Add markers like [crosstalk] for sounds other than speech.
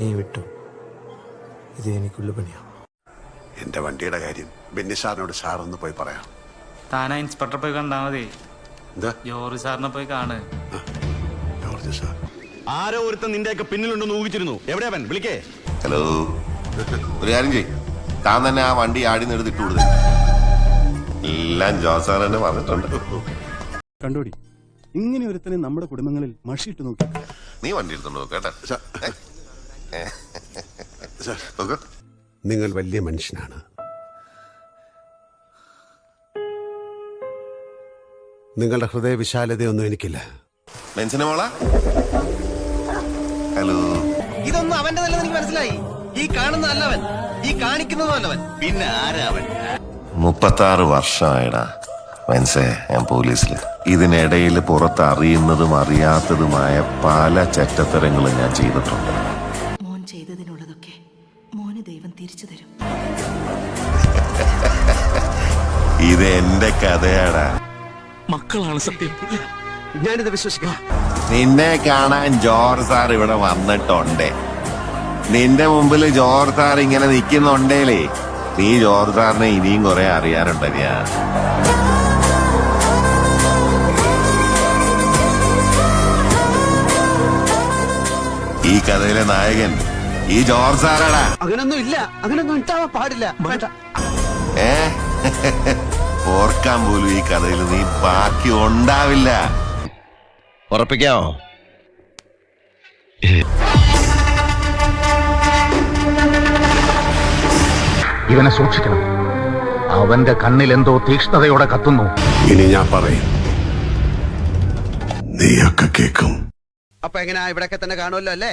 നീ വിട്ടു. ഇത് എനിക്കുള്ള പണിയാണ് എന്റെ വണ്ടിയുടെ കാര്യം ബെന്നി സാറിനോട് സാറൊന്ന് പോയി പറയാം. താനാ ഇൻസ്പെക്ടർ പോയി കണ്ടാ മതി. എന്താ? ജോർജ് സാറിനെ പോയി കാണ്. George sir. ആരോ ഒരുത്തൻ നിന്റെയൊക്കെ പിന്നിലുണ്ടെന്ന് ഊഹിച്ചിരുന്നു. എവിടെയാ അവൻ? വിളിക്കേ. ഹലോ. ഒരു കാര്യം ചെയ് താൻ തന്നെ ആ വണ്ടി ആടി എടുത്തിട്ട് കൊടുത്തു എല്ലാം ജോസ് സാർ തന്നെ പറഞ്ഞിട്ടുണ്ട്. കണ്ടോടി? ഇങ്ങനെ ഒരുത്തനെ നമ്മുടെ കുടുംബങ്ങളിൽ മഷിയിട്ട് നോക്കി. നീ വണ്ടി എടുത്തോണ്ട് കേട്ടോ. [laughs] നിങ്ങൾ വലിയ മനുഷ്യനാണ്. നിങ്ങളുടെ ഹൃദയ വിശാലതയൊന്നും എനിക്കില്ല ഹലോ. ഇതൊന്നും അവന്റെ എനിക്ക് മനസ്സിലായി. ഈ കാണുന്ന അല്ലവൻ ഈ കാണിക്കുന്നതും അല്ലവൻ പിന്നെ ആരാ അവൻ? മുപ്പത്തി ആറ് വർഷമായടാ. മനസ്സേ ഞാൻ പോലീസിൽ ഇതിനിടയിൽ പുറത്ത് അറിയുന്നതും അറിയാത്തതുമായ പല ചെറ്റത്തരങ്ങളും ഞാൻ ചെയ്തിട്ടുണ്ട്. ചെയ്തതിനുള്ളതൊക്കെ മോന് ദൈവം തിരിച്ചു തരും. ഇത് എന്റെ കഥയാടാ. മക്കളാണ് സത്യം. ഞാനിത് വിശ്വസിക്കാം. നിന്നെ കാണാൻ ജോർജ് സാർ ഇവിടെ വന്നിട്ടുണ്ട്. നിന്റെ മുമ്പിൽ ജോർജ് സാർ ഇങ്ങനെ നിൽക്കുന്നുണ്ടേലേ നീ ജോർജ് സാറിനെ ഇനിയും കുറെ അറിയാറുണ്ട് ഞാൻ. ഈ കഥയിലെ നായകൻ ഈ ജോർജ് സാറാടാ അങ്ങനൊന്നും ഇല്ല. അങ്ങനൊന്നും ഉണ്ടാവാൻ പാടില്ല. ഏ? ഓർക്കാൻ പോലും ഈ കഥയിൽ നീ ബാക്കി ഉണ്ടാവില്ല. ഉറപ്പിക്കാമോ ഇവനെ സൂക്ഷിക്കണം. അവന്റെ കണ്ണിൽ എന്തോ തീക്ഷ്ണതയോടെ കത്തുന്നു. ഇനി ഞാൻ പറയും. നീയൊക്കെ കേൾക്കും അപ്പൊ എങ്ങനെയാ ഇവിടെയൊക്കെ തന്നെ കാണുമല്ലോ അല്ലേ?